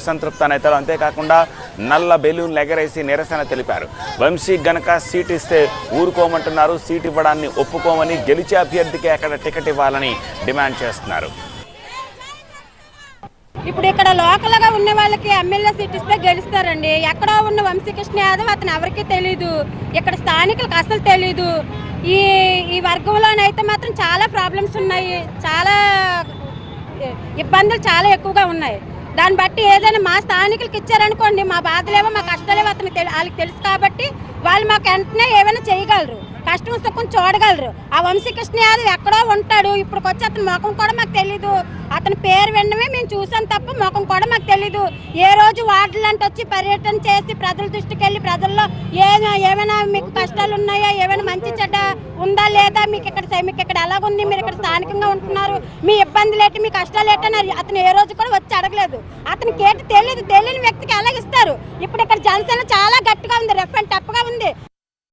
అసంతృప్త నేతలు అంతేకాకుండా నల్ల బెలూన్లు ఎగరేసి నిరసన తెలిపారు. వంశీ గనక సీట్ ఇస్తే ఊరుకోమంటున్నారు. సీట్ ఇవ్వడాన్ని ఒప్పుకోమని గెలిచే అభ్యర్థికి అక్కడ టికెట్ ఇవ్వాలని డిమాండ్ చేస్తున్నారు. ఇప్పుడు ఇక్కడ లోకల్గా ఉన్న వాళ్ళకి ఎమ్మెల్యే సీట్ ఇస్తే గెలుస్తారండి. ఎక్కడో ఉన్న వంశీకృష్ణ యాదవ్ అతను ఎవరికి తెలీదు. ఇక్కడ స్థానికులకు అసలు తెలీదు. ఈ ఈ వర్గంలోనైతే మాత్రం చాలా ప్రాబ్లమ్స్ ఉన్నాయి. చాలా ఇబ్బందులు చాలా ఎక్కువగా ఉన్నాయి. దాన్ని బట్టి ఏదైనా మా స్థానికులకి ఇచ్చారనుకోండి మా బాధలేవో మా కష్టాలేవో అతనికి తెలి- వాళ్ళకి తెలుసు కాబట్టి వాళ్ళు మాకు వెంటనే ఏమైనా చేయగలరు. కష్టం సుఖం చూడగలరు. ఆ వంశీకృష్ణ యాదవ్ ఎక్కడో ఉంటాడు. ఇప్పుడు వచ్చి అతని ముఖం కూడా మాకు తెలీదు. అతని పేరు వినడమే మేము చూసాం తప్ప ముఖం కూడా మాకు తెలీదు. ఏ రోజు వార్డులంటే వచ్చి పర్యటన చేసి ప్రజల దృష్టికి వెళ్ళి ప్రజల్లో ఏ ఏమైనా మీకు కష్టాలు ఉన్నాయా? ఏమైనా మంచి చెడ్డ ఉందా లేదా? మీకు ఇక్కడ మీకు ఇక్కడ ఎలాగుంది? మీరు ఇక్కడ స్థానికంగా ఉంటున్నారు. మీ ఇబ్బందులు ఏంటి మీ కష్టాలు ఏంటని అని అతను ఏ రోజు కూడా వచ్చి అడగలేదు. అతనికి ఏంటి తెలియదు తెలియని వ్యక్తికి ఎలాగిస్తారు ఇప్పుడు ఇక్కడ జనసేన చాలా గట్టిగా ఉంది. రెఫరెంట్ టప్గా ఉంది.